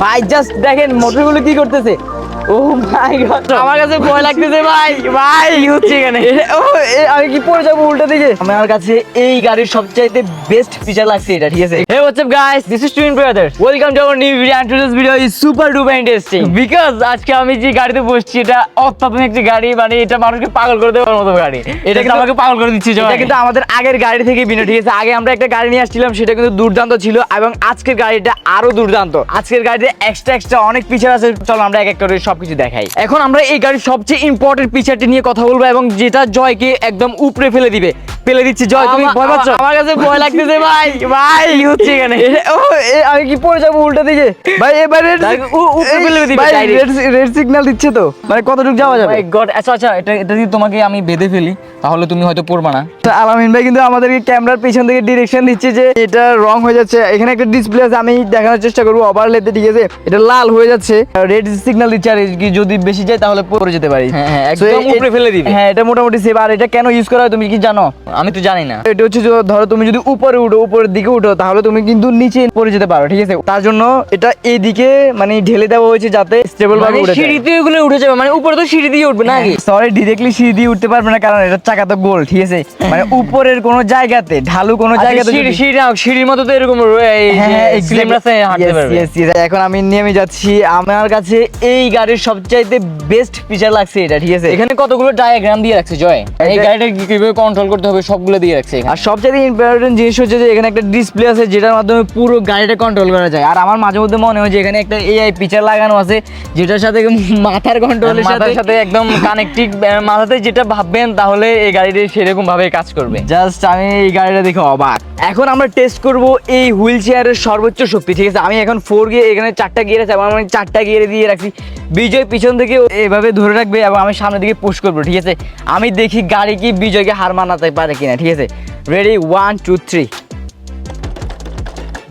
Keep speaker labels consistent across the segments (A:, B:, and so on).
A: ভাই জাস্ট দেখেন মোটরগুলো কি করতেছে? Oh my God. আমার কাছে ভয় লাগতেছে ভাই ভাই। কি হচ্ছে এখানে? ও আমি কি পড়ে যাব উল্টা দিকে? আমার কাছে এই গাড়ির সবচাইতে বেস্ট ফিচার লাগছে এটা ঠিক আছে? Hey what's up guys this is twin brother welcome to our new video and today's video is super duper interesting because আজকে আমি যে গাড়িতে বসছি এটা অত্যাধুনিক একটি গাড়ি মানে এটা মানুষকে পাগল করে দেওয়ার মতো গাড়ি। এটা কিন্তু আমাকে পাগল করে দিচ্ছে এটা কিন্তু আমাদের আগের গাড়ি থেকে ভিন্ন ঠিক আছে? আগে আমরা একটা গাড়ি নিয়ে আসছিলাম সেটা কিন্তু দুর্দান্ত ছিল এবং আজকের গাড়িটা আরও দুর্দান্ত। আজকের গাড়িতে এক্সট্রা এক্সট্রা অনেক ফিচার আছে চলো আমরা এক এক করে সবকিছু দেখাই। এখন আমরা এই গাড়ির সবচেয়ে ইম্পর্টেন্ট ফিচারটি নিয়ে কথা বলব এবং যেটা জয়কে একদম উপরে ফেলে দিবে। ফেলে দিচ্ছে জয় তুমি ভয় পাচ্ছ? আমার কাছে ভয় লাগতেছে ভাই। ভাই। কি হচ্ছে এখানে? ও আমি কি পড়ে যাব উল্টা দিকে? ভাই এবারে উপরে ফেলে দিবে রেড সিগন্যাল দিচ্ছে তো। মানে কতটুকু যাওয়া যাবে?
B: গড আচ্ছা আচ্ছা এটা এটা যদি তোমাকে আমি বেঁধে ফেলি তাহলে তুমি হয়তো পড়বা না।
A: তো আলামিন ভাই কিন্তু আমাদেরকে ক্যামেরার পিছন থেকে ডিরেকশন দিচ্ছে যে এটা রং হয়ে যাচ্ছে। এখানে একটা ডিসপ্লে আছে আমি দেখানোর চেষ্টা করব ওভারলেতে ঠিক আছে? এটা লাল হয়ে যাচ্ছে। রেড সিগন্যাল দিচ্ছে আর যদি বেশি যায় তাহলে পড়ে যেতে পারি।
B: হ্যাঁ, হ্যাঁ, একদম উপরে ফেলে দিবে।
A: হ্যাঁ এটা মোটামুটি সেভ আর এটা কেন ইউজ করা হয় তুমি কি জানো?
B: আমি তো জানি না।
A: এটা হচ্ছে ধরো তুমি যদি উপরে উঠো উপরের দিকে উঠো তাহলে তুমি কিন্তু নিচে পড়ে যেতে পারো ঠিক আছে? তার জন্য এটা এইদিকে মানে ঢেলে দেওয়া হয়েছে যাতে স্টেবল ভাবে
B: মানে
A: উঠে যায়।
B: সিঁড়িতে এগুলো উঠে যাবে মানে উপরে তো সিঁড়ি দিয়ে উঠবে নাকি?
A: সরি ডিরেক্টলি সিঁড়ি দিয়ে উঠতে পারবে না কারণ এটা চাকা তো গোল ঠিক আছে? মানে উপরের কোনো জায়গাতে ঢালু কোনো
B: আচ্ছা,
A: জায়গাতে
B: সিঁড়ি সিঁড়ি না, সিঁড়ির মতো তো এরকম
A: হ্যাঁ, হ্যাঁ. এখন আমি নেমে যাচ্ছি আমার কাছে এই গাড়ির সবচাইতে বেস্ট ফিচার লাগছে এটা ঠিক আছে?
B: এখানে কতগুলো ডায়াগ্রাম দিয়ে রাখছে জয়? এই গাড়িটা কীভাবে কন্ট্রোল করতে হবে সবগুলো দিয়ে রাখছে
A: আর সবচেয়ে ইম্পর্টেন্ট জিনিস হচ্ছে যে এখানে একটা ডিসপ্লে আছে যেটার মাধ্যমে পুরো গাড়িটা কন্ট্রোল করা যায়। আর আমার মাঝে মধ্যে মনে হয় যে এখানে একটা এআই ফিচার লাগানো আছে যেটার সাথে মাথার কন্ট্রোলের সাথে
B: সাথে একদম কানেক্টিভ মাথাতে যেটা ভাববেন তাহলে এই গাড়িটা সেরকম ভাবে কাজ করবে।
A: জাস্ট আমি এই গাড়িটা দেখে অবাক। এখন আমরা টেস্ট করব এই হুইল চেয়ারের সর্বোচ্চ শক্তি ঠিক আছে? আমি এখন ফোর গিয়ে এখানে চারটা গিয়ার আছে এবং আমি চারটা গিয়ারে দিয়ে রাখছি। বিজয় পিছন থেকে এভাবে ধরে রাখবে এবং আমি সামনের দিকে পুশ করব, ঠিক আছে? আমি দেখি গাড়ি কি বিজয়কে হার মানাতে পারে কিনা, ঠিক আছে? রেডি ওয়ান টু থ্রি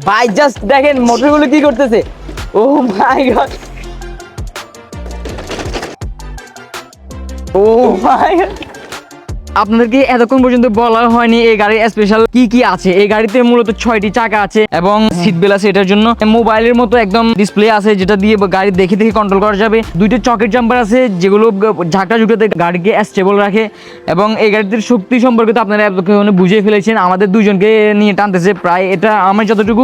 A: ভাই জাস্ট দেখেন মোটরগুলো কি করতেছে। ও ভাই ও ভাই আপনাদেরকে এতক্ষণ পর্যন্ত বলা হয়নি এই গাড়ির স্পেশাল কি কি আছে। এই গাড়িতে মূলত ছয়টি চাকা আছে এবং সিট বেল আছে এটার জন্য। মোবাইলের মতো একদম ডিসপ্লে আছে যেটা দিয়ে গাড়ি দেখে দেখে কন্ট্রোল করা যাবে। দুইটা চকের জাম্পার আছে যেগুলো ঝাঁকা ঝুঁকাতে গাড়িকে স্টেবল রাখে এবং এই গাড়িটির শক্তি সম্পর্কে তো আপনারা এতক্ষণ বুঝিয়ে ফেলেছেন। আমাদের দুজনকে নিয়ে টানতেছে প্রায় এটা আমি যতটুকু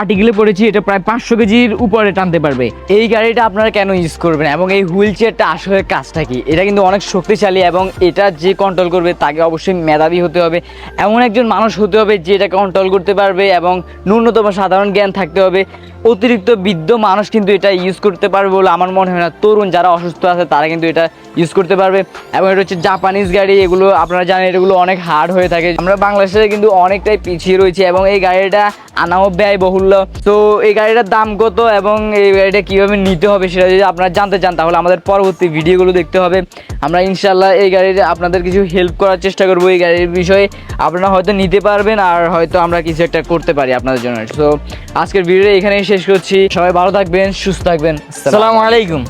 A: আর্টিকেলে পড়েছি এটা প্রায় পাঁচশো কেজির উপরে টানতে পারবে। এই গাড়িটা আপনারা কেন ইউজ করবেন এবং এই হুইল চেয়ারটা আসলে কাজটা কি? এটা কিন্তু অনেক শক্তিশালী এবং এটা যে কন্ট্রোল করবে, তাকে অবশ্যই মেধাবী হতে হবে। এমন একজন মানুষ হতে হবে যে এটা কন্ট্রোল করতে পারবে এবং ন্যূনতম সাধারণ জ্ঞান থাকতে হবে। অতিরিক্ত বৃদ্ধ মানুষ কিন্তু এটা ইউজ করতে পারবে বলে আমার মনে হয় না। তরুণ যারা অসুস্থ আছে, তারা কিন্তু এটা ইউজ করতে পারবে। এবং এটা হচ্ছে জাপানিজ গাড়ি, এগুলো আপনারা জানেন, এগুলো অনেক হার্ড হয়ে থাকে। আমরা বাংলাদেশে কিন্তু অনেকটাই পিছিয়ে রয়েছে এবং এই গাড়িটা আনাও ব্যয় বহুল্য তো এই গাড়িটার দাম কত এবং এই গাড়িটা কীভাবে নিতে হবে সেটা যদি আপনারা জানতে চান, তাহলে আমাদের পরবর্তী ভিডিওগুলো দেখতে হবে। আমরা ইনশাল্লাহ এই গাড়ির আপনাদের কিছু হেল্প করার চেষ্টা করব এই গাড়ির বিষয়ে। আপনারা হয়তো নিতে পারবেন আর হয়তো আমরা কিছু একটা করতে পারি আপনাদের জন্য। তো আজকের ভিডিওটা এখানেই শেষ করছি। সবাই ভালো থাকবেন, সুস্থ থাকবেন।
B: আসসালামু আলাইকুম।